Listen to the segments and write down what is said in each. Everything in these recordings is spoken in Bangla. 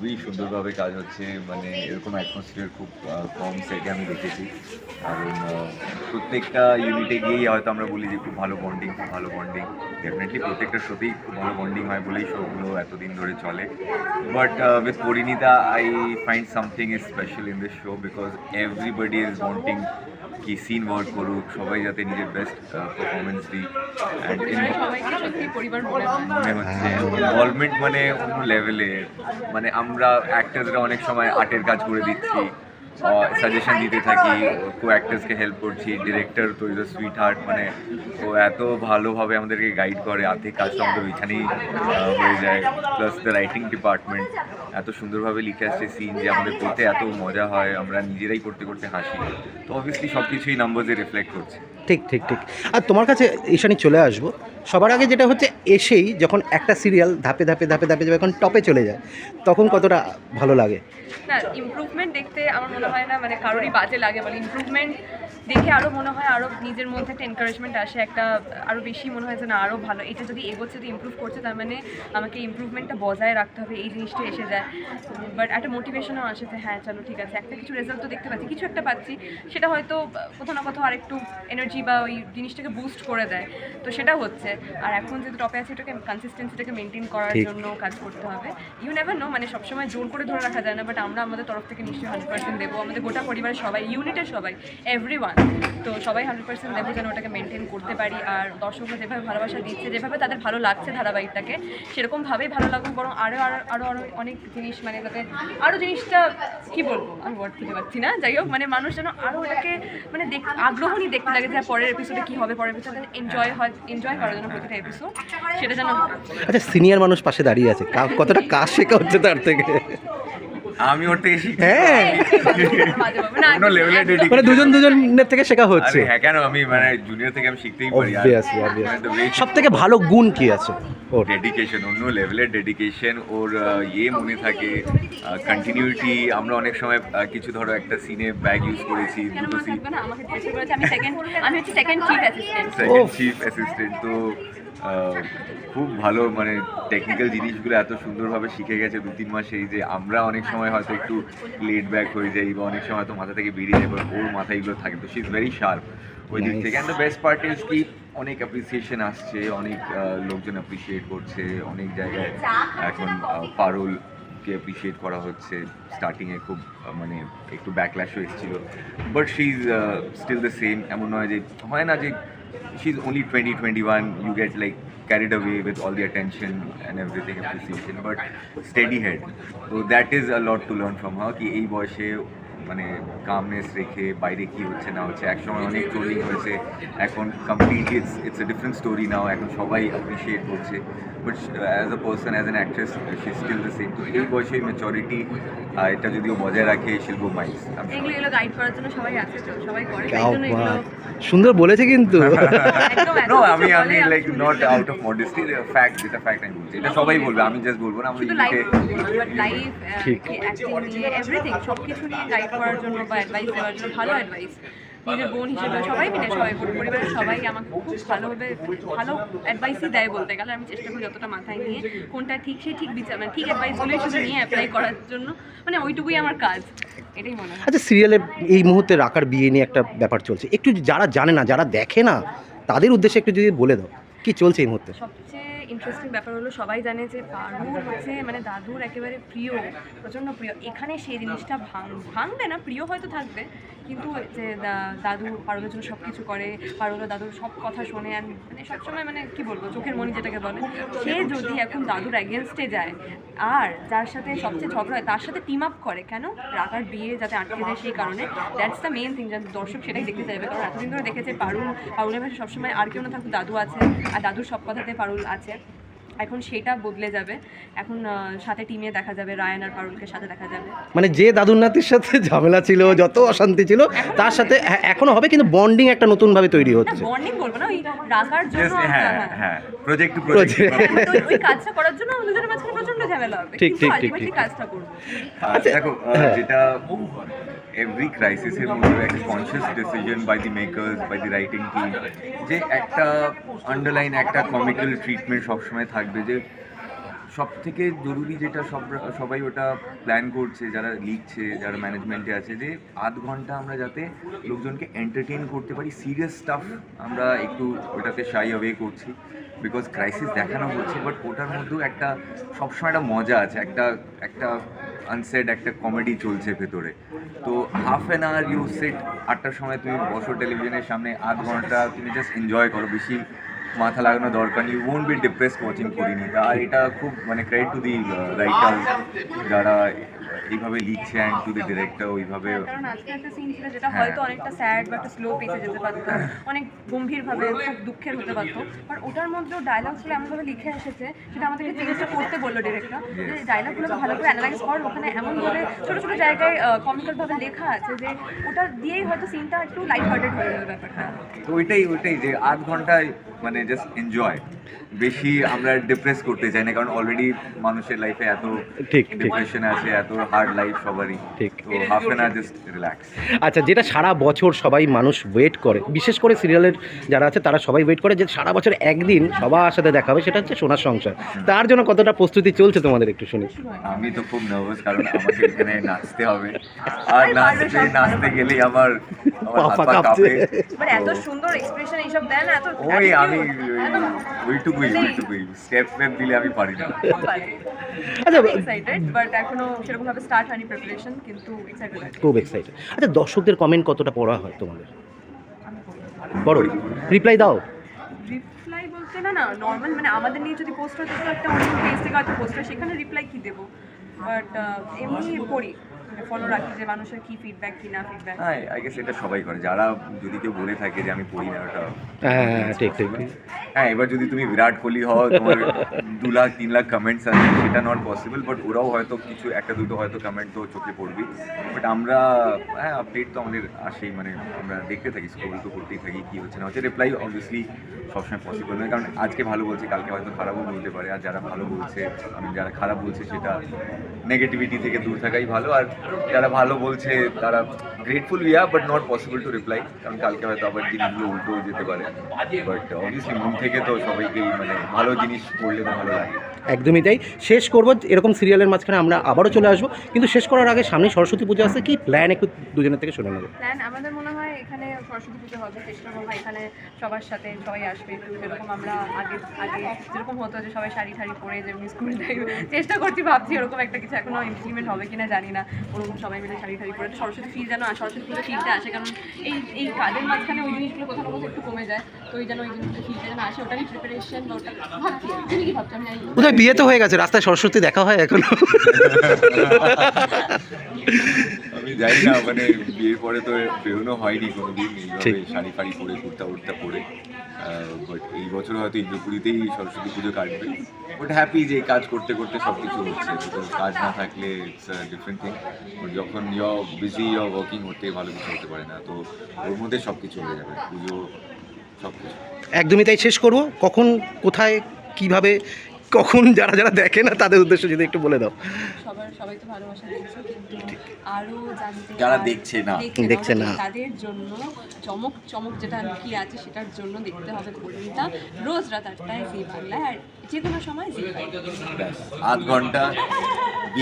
খুবই সুন্দরভাবে কাজ হচ্ছে মানে এরকম অ্যাটমসফিয়ার খুব কম সেটে আমি দেখেছি। কারণ প্রত্যেকটা ইউনিটে গিয়েই হয়তো আমরা বলি যে খুব ভালো বন্ডিং খুব ভালো বন্ডিং ডেফিনেটলি প্রত্যেকটা শোতেই খুব ভালো বন্ডিং হয় বলেই শোগুলো এতদিন ধরে চলে। But with Parineeta I find something is special in this show because everybody is wanting কি সিন ওয়ার্ক করুক সবাই যাতে নিজের বেস্ট পারফরমেন্স দিই মনে হচ্ছে ইনভলভমেন্ট মানে অন্য লেভেলে মানে আমরা অ্যাক্টার্সরা অনেক সময় আর্টের কাজ করে দিচ্ছি। সাজেশন দিতে থাকি কো অ্যাক্টার্সকে হেল্প করছি ডিরেক্টর তো ইজ সুইট হার্ট মানে ও এত ভালোভাবে আমাদেরকে গাইড করে আর্ধেক কাজটা আমাদের ওইখানেই হয়ে যায় প্লাস দ্য রাইটিং ডিপার্টমেন্ট এত সুন্দরভাবে লিখে আসছে সিন যে আমাদের পড়তে এত মজা হয় আমরা নিজেরাই করতে করতে হাসি। তো অবভিয়াসলি সব কিছুই নাম্বারসে রিফ্লেক্ট করছে। ঠিক ঠিক ঠিক। আর তোমার কাছে ঈশানি চলে আসব। সবার আগে যেটা হচ্ছে এসেই যখন একটা সিরিয়াল ধাপে ধাপে ধাপে ধাপে যখন টপে চলে যায় তখন কতটা ভালো লাগে? না ইমপ্রুভমেন্ট দেখতে আমার মনে হয় না মানে কারোরই বাজে লাগে মানে ইমপ্রুভমেন্ট দেখে আরও মনে হয় আরও নিজের মধ্যে একটা এনকারেজমেন্ট আসে একটা আরও বেশি মনে হয় যে না আরও ভালো। এটা যদি এগোচ্ছে যদি ইমপ্রুভ করছে তার মানে আমাকে ইমপ্রুভমেন্টটা বজায় রাখতে হবে এই জিনিসটা এসে যায়। বাট একটা মোটিভেশনও আসে যে হ্যাঁ চলো ঠিক আছে। একটা কিছু রেজাল্ট তো দেখতে পাচ্ছি কিছু একটা পাচ্ছি সেটা হয়তো কোথাও না কোথাও আরেকটু এনার্জি বা ওই জিনিসটাকে বুস্ট করে দেয়। তো সেটা হচ্ছে। আর এখন যেহেতু টপে আছে এটাকে কনসিস্টেন্সিটাকে মেনটেন করার জন্য কাজ করতে হবে। ইউ নেভার নো মানে সবসময় জোর করে ধরে রাখা যায় না বাট আমরা আমাদের তরফ থেকে নিশ্চয়ই হান্ড্রেড পার্সেন্ট দেবো। আমাদের গোটা পরিবারের সবাই ইউনিটের সবাই এভরি তো সবাই হান্ড্রেড পার্সেন্ট দেবো যেন ওটাকে মেনটেন করতে পারি। আর দর্শকরা যেভাবে ভালোবাসা দিচ্ছে যেভাবে তাদের ভালো লাগছে ধারাবাহিকটাকে সেরকমভাবেই ভালো লাগুক বরং আরও আরও আরও আরও অনেক জিনিস মানে যাতে আরও জিনিসটা কী বলব? আমি ওয়ার্ড খুঁজে পাচ্ছি না। যাই হোক মানে মানুষ যেন আরও ওটাকে মানে দেখ আগ্রহ নিয়ে দেখতে লাগে যে হ্যাঁ, পরের এপিসোডে কী হবে পরের এপিসোডে এনজয় হয় এনজয় করার জন্য প্রতিটা এপিসোড সেটা যেন আচ্ছা সিনিয়র মানুষ পাশে দাঁড়িয়ে আছে। কতটা কাজ শেখা হচ্ছে তার থেকে? আমি ওর থেকে শিখি হ্যাঁ। বাজে ভাবে। না, কোনো লেভেলে মানে দুজন দুজনের থেকে শেখা হচ্ছে। আরে হ্যাঁ কেন? আমি মানে জুনিয়র থেকে আমি শিখতেই পারি। Obviously, obviously। সব থেকে ভালো গুণ কি আছে ওর? ডেডিকেশন অন্য লেভেলের ডেডিকেশন ওর ইয়ে মনে থাকে কন্টিনিউটি আমরা অনেক সময় কিছু ধরো একটা সিনে ব্যাগ ইউজ করেছি দুটো সিন আমাকে জিজ্ঞাসা করেছে আমি সেকেন্ড আমি হচ্ছে second chief assistant second chief assistant তো খুব ভালো মানে টেকনিক্যাল জিনিসগুলো এত সুন্দরভাবে শিখে গেছে দু তিন মাসেই যে আমরা অনেক সময় হয়তো একটু লেট ব্যাক হয়ে যাই বা অনেক সময় হয়তো মাথা থেকে বেরিয়ে যায় ওর মাথায় এগুলো থাকে তো শি ইজ ভেরি শার্প ওই দিক থেকে। And the best part is কি অনেক অ্যাপ্রিসিয়েশন আসছে অনেক লোকজন অ্যাপ্রিসিয়েট করছে অনেক জায়গায় এখন আহ, পারুলকে অ্যাপ্রিসিয়েট করা হচ্ছে। স্টার্টিংয়ে খুব মানে একটু ব্যাকল্যাশও এসেছিল। But she is still the same এমন নয় যে হয় না যে she's only 20, 21. You get like carried away with all the attention and everything appreciation, but steady head. So that is a lot to learn from her. Ki ei মানে কামনেস রেখে বাইরে কি হচ্ছে না হচ্ছে একসময় অনেক ট্রোলিং হয়েছে। এখন complete it's it's a different story now এখন সবাই অ্যাপ্রিসিয়েট করছে। But as a person as an actress she still the same তো এই বয়সে মেচরিটি এটা যদিও বজায় রাখে শিল্প মাইন্স এগুলো গাইড করার জন্য সবাই আছে তো সবাই করে। সুন্দর বলেছে কিন্তু। নো আমি আমি লাইক আমি not out of modesty fact যেটা ফ্যাক্ট আমি বলছি। এটা সবাই বলবে আমি জাস্ট বলব না আমাদের শুধু লাইফ লাইফ ঠিক। এভরিথিং সব কিছু নিয়ে গাইড করার জন্য বা অ্যাডভাইস দেওয়ার জন্য ভালো অ্যাডভাইস নিজের বোন হিসেবে সবাই মিলে সবাই পুরো পরিবারের সবাই আমাকে খুব ভালোভাবে ভালো অ্যাডভাইসই দেয় বলতে গেলে। আমি চেষ্টা করি যতটা মাথায় নিয়ে কোনটা ঠিক সেই ঠিক বিচার মানে ঠিক অ্যাডভাইসগুলোই শুধু নিয়ে অ্যাপ্লাই করার জন্য। মানে ওইটুকুই আমার কাজ। এটাই মনে হয়। আচ্ছা সিরিয়ালে এই মুহূর্তে রাকার বিয়ে নিয়ে একটা ব্যাপার চলছে। একটু যারা জানে না যারা দেখে না তাদের উদ্দেশ্যে একটু যদি বলে দাও কি চলছে এই মুহূর্তে? ইন্টারেস্টিং ব্যাপার হলো সবাই জানে যে পারুর হচ্ছে মানে দাদুর একেবারে প্রিয়, প্রচণ্ড প্রিয়। এখানে সেই জিনিসটা ভাঙ, ভাঙবে না, প্রিয় হয়তো থাকবে। কিন্তু যে দাদু পারুলের জন্য সব কিছু করে, পারুল দাদুর সব কথা শোনে আর মানে সবসময় মানে কি বলব, চোখের মনি যেটাকে বলে, সে যদি এখন দাদুর অ্যাগেনস্টে যায়, আর যার সাথে সবচেয়ে ঝগড়া হয়, তার সাথে টিম আপ করে, কেন? রাগার বিয়ে যাতে আটকে যায় সেই কারণে। দ্যাটস দ্য মেন থিং যাতে দর্শক সেটাই দেখতে চাইবে। কারণ এতদিন ধরে দেখেছে পারুল, পারুলের পাশে সবসময় আর কেউ না থাকুক, দাদু আছে, আর দাদুর সব কথাতে পারুল আছে। এখন সেটা বদলে যাবে। এখন সাথে টিমে দেখা যাবে রায়ান আর পারুলকে সাথে দেখা যাবে। মানে যে দাদুর নাতির সাথে ঝামেলা ছিল যত অশান্তি ছিল তার সাথে হ্যাঁ, এখনও হবে কিন্তু বন্ডিং একটা নতুনভাবে তৈরি হচ্ছে। বন্ডিং বলব না ওই রাগার জন্য হ্যাঁ হ্যাঁ। হ্যাঁ প্রজেক্ট টু প্রজেক্ট ওই- কাজটা করার জন্য আমাদের মাঝখানে প্রচণ্ড ঝামেলা হবে। ঠিক, ঠিক, ঠিক, ঠিক। কাজটা করব। আচ্ছা, দেখো আহ, হ্যাঁ। যেটা এভরি ক্রাইসিসের মধ্যে একটা conscious decision by the makers by the writing team যে একটা আন্ডারলাইন একটা কমিক্যাল ট্রিটমেন্ট সবসময় থাকবে, যে সব থেকে জরুরি যেটা সব সবাই ওটা প্ল্যান করছে, যারা লিখছে, যারা ম্যানেজমেন্টে আছে যে আধ ঘণ্টা আমরা যাতে লোকজনকে এন্টারটেন করতে পারি সিরিয়াস স্টাফ আমরা একটু ওটাতে শাই অ্যাওয়ে করছি। বিকজ ক্রাইসিস দেখানো হচ্ছে বাট ওটার মধ্যেও একটা, সবসময় একটা মজা আছে, একটা একটা আনসেড একটা কমেডি চলছে ভেতরে। তো half an hour you set আটটার সময় তুমি বসো টেলিভিশনের সামনে, আধ ঘণ্টা তুমি জাস্ট এনজয় করো, বেশি মাথা লাগানো দরকার নেই ওন্ট বি ডিপ্রেস কোচিং করিনি আর এটা খুব মানে ক্রেডিট টু দি রাইটার যারা এইভাবে লিখছে অ্যান্ড টু দি ডিরেক্টর ওইভাবে কারণ আজকে একটা সিন ছিল যেটা হয়তো অনেকটা স্যাড বা একটা স্লো পেসে যেতে পারতো। অনেক গম্ভীরভাবে খুব দুঃখের হতে পারতো। বাট ওটার মধ্যেও ডায়লগসগুলো এমনভাবে লিখে এসেছে সেটা আমাদেরকে চেঞ্জটা করতে বলল ডিরেক্টর যে ডায়লগগুলোকে ভালো করে অ্যানালাইজ কর ওখানে এমনভাবে ছোটো ছোটো জায়গায় কমিক্যালভাবে লেখা আছে যে ওটা দিয়েই হয়তো সিনটা একটু লাইট হার্টেড হয়ে যাবে ব্যাপারটা। তো ওইটাই ওইটাই যে আধ ঘন্টায় মানে জাস্ট এনজয় বেশি আমরা ডিপ্রেস করতে চাই না কারণ অলরেডি মানুষের লাইফে এত ঠিক। ডিপ্রেশন আছে এত হার্ড লাইফ সবারই। ঠিক। তো half an hour just relax আচ্ছা যেটা সারা বছর সবাই মানুষ ওয়েট করে বিশেষ করে সিরিয়ালের যারা আছে তারা সবাই ওয়েট করে যে সারা বছর একদিন সবার সাথে দেখা হবে সেটা হচ্ছে সোনার সংসার। তার জন্য কতটা প্রস্তুতি চলছে তোমাদের একটু শুনি। আমি তো খুব নার্ভাস কারণ আমাকে এখানে নাচতে হবে। আর নাচতে নাচতে গেলেই আমার আমার পা হাত পা পা কাঁপছে। কাঁপে বাট এত সুন্দর এক্সপ্রেশন এইসব দেয় না এত ওই আমি ওইটুকুই ওইটুকুই। স্টেপ স্টেপ দিলে আমি পারি না। আচ্ছা এক্সাইটেড বাট এখনও সেরকম ভাবে স্টার্ট হয়নি প্রিপারেশন কিন্তু এক্সাইটেড খুব এক্সাইটেড আচ্ছা দর্শকদের কমেন্ট কতটা পড়া হয় তোমাদের? বড় রিপ্লাই দাও। রিপ্লাই বলতে না না নর্মাল মানে আমাদের নিয়ে যদি পোস্ট হতো তো একটা অন্য পেজ থেকে হয়তো পোস্ট হয় সেখানে রিপ্লাই কি দেবো? বাট এমনি পড়ি ফলো রাখি যে মানুষের কি ফিডব্যাক কি না ফিডব্যাক হ্যাঁ আই গেস এটা সবাই করে। যারা যদি কেউ বলে থাকে যে আমি পড়ি না ওটা হ্যাঁ ঠিক ঠিক হ্যাঁ এবার যদি তুমি বিরাট কোহলি হও তোমার দু লাখ তিন লাখ কমেন্টস আছে সেটা নট পসিবল বাট ওরাও হয়তো কিছু একটা দুটো হয়তো কমেন্ট তো চোখে পড়বি বাট আমরা হ্যাঁ আপডেট তো আমাদের আসেই মানে আমরা দেখতে থাকি স্ক্রোল তো করতেই থাকি কী হচ্ছে না হচ্ছে। রিপ্লাই অবভিয়াসলি সবসময় পসিবল নয় কারণ আজকে ভালো বলছে কালকে হয়তো খারাপও বলতে পারে। আর যারা ভালো বলছে আমি যারা খারাপ বলছে সেটা নেগেটিভিটি থেকে দূর থাকাই ভালো। আর যারা ভালো বলছে তারা grateful yeah but not possible to reply কারণ কালকে হয়তো আবার জিনিসগুলো উল্টো যেতে পারে। বাট অবভিয়াসলি মন থেকে তো সবাইকেই মানে ভালো জিনিস পড়লে তো ভালো লাগে। একদমই তাই। শেষ করব এরকম সিরিয়ালের মাঝখানে আমরা আবারও চলে আসব। কিন্তু শেষ করার আগে সামনে সরস্বতী পুজো আসছে কি? প্ল্যান একটু দুজনের থেকে শুনে নেব। প্ল্যান আমাদের মনে হয় এখানে সরস্বতী পুজো হবে চেষ্টা করব এখানে সবার সাথে সবাই আসবে। একটু যেরকম আমরা আগে আগে যেরকম হতো যে সবাই শাড়ি ঠাড়ি পরে যেমনি স্কুল টাইম চেষ্টা করছি ভাবছি এরকম একটা কিছু এখনও ইমপ্লিমেন্ট হবে কিনা জানি না। ওরকম সবাই মিলে শাড়ি ঠাড়ি পরে সরস্বতী ফিল যেন আসে, সরস্বতী পুজো ফিলটা আসে কারণ এই এই কাজের মাঝখানে ওই জিনিসগুলো কোথাও না কোথাও একটু কমে যায় তো ওই যেন ওই জিনিসটা ফিলটা যেন আসে ওটারই প্রিপারেশন ওটা ভাবছি তুমি কি ভাবছ? আমি জানি বোধহয় বিয়ে তো হয়ে গেছে রাস্তায় সরস্বতী দেখা হয় এখনও। আমি জানি না মানে বিয়ের পরে তো বেরোনো হয়নি কোনোদিন এইভাবে। শাড়ি ফাড়ি পরে কুর্তা উর্তা পরে। বাট এই বছর হয়তো ইন্দ্রপুরীতেই সরস্বতী পুজো কাটবে। বাট হ্যাপি যে কাজ করতে করতে সব কিছু হচ্ছে কাজ না থাকলে ইটস ডিফারেন্ট থিং যখন ইয় বিজি ইয় ওয়ার্কিং হতে ভালো কিছু হতে পারে না তো ওর মধ্যে সব কিছু হয়ে যাবে পুজো সব কিছু একদমই তাই শেষ করব। কখন কোথায় কীভাবে কখন যারা যারা দেখে না তাদের উদ্দেশ্যে যদি একটু বলে দাও সবার সবাই তো ভালোবাসা দিয়েছ কিন্তু আরও জানতে যারা দেখছে না। দেখছে না। তাদের জন্য চমক চমক যেটা কি আছে সেটার জন্য দেখতে হবে পরিণীতা রোজ রাত আটটায় জি বাংলায় আর যে কোনো সময় জি আধ ঘণ্টা।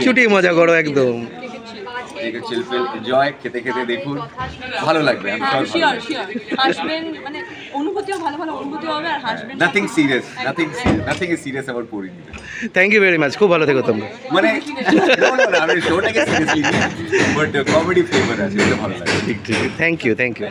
ছুটি মজা করো একদম দেখে চিলফিল এনজয় খেতে খেতে দেখুন ভালো লাগবে আমি শিওর শিওর হাসবেন মানে অনুভূতিও ভালো ভালো অনুভূতি হবে আর হাসবেন nothing serious nothing nothing is serious about পড়ি থ্যাংক ইউ ভেরি মাচ খুব ভালো থেকো তোমরা। মানে আমি শোটাকে সিরিয়াসলি বাট কমেডি ফ্লেভার আছে এটা ভালো লাগে। ঠিক ঠিক থ্যাংক ইউ থ্যাংক ইউ